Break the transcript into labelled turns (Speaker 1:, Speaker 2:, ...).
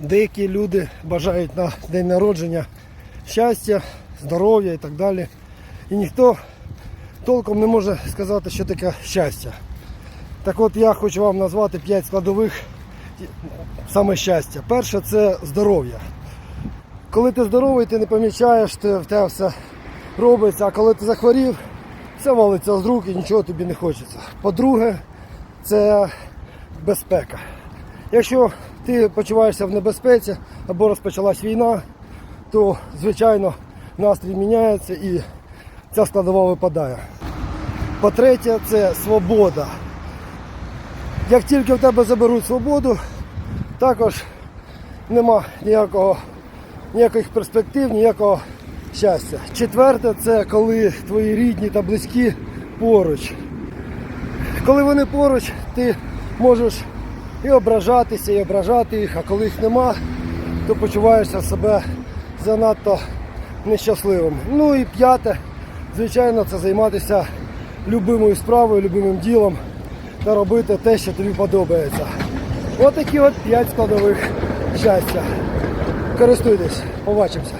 Speaker 1: Деякі люди бажають на день народження щастя, здоров'я і так далі. І ніхто толком не може сказати, що таке щастя. Так от я хочу вам назвати 5 складових саме щастя. Перше це здоров'я. Коли ти здоровий, ти не помічаєш, ти, в тебе все робиться, а коли ти захворів, все валиться з рук і нічого тобі не хочеться. По-друге, це безпека. Якщо ти почуваєшся в небезпеці або розпочалась війна, то звичайно настрій міняється і ця складова випадає. По-третє, це свобода. Як тільки в тебе заберуть свободу, також нема ніякого, ніяких перспектив, ніякого щастя. Четверте, це коли твої рідні та близькі поруч. Коли вони поруч, ти можеш і ображатися, і ображати їх, а коли їх нема, то почуваєшся себе занадто нещасливим. Ну і п'яте, звичайно, це займатися любимою справою, любимим ділом та робити те, що тобі подобається. Ось такі от п'ять складових щастя. Користуйтесь, побачимося.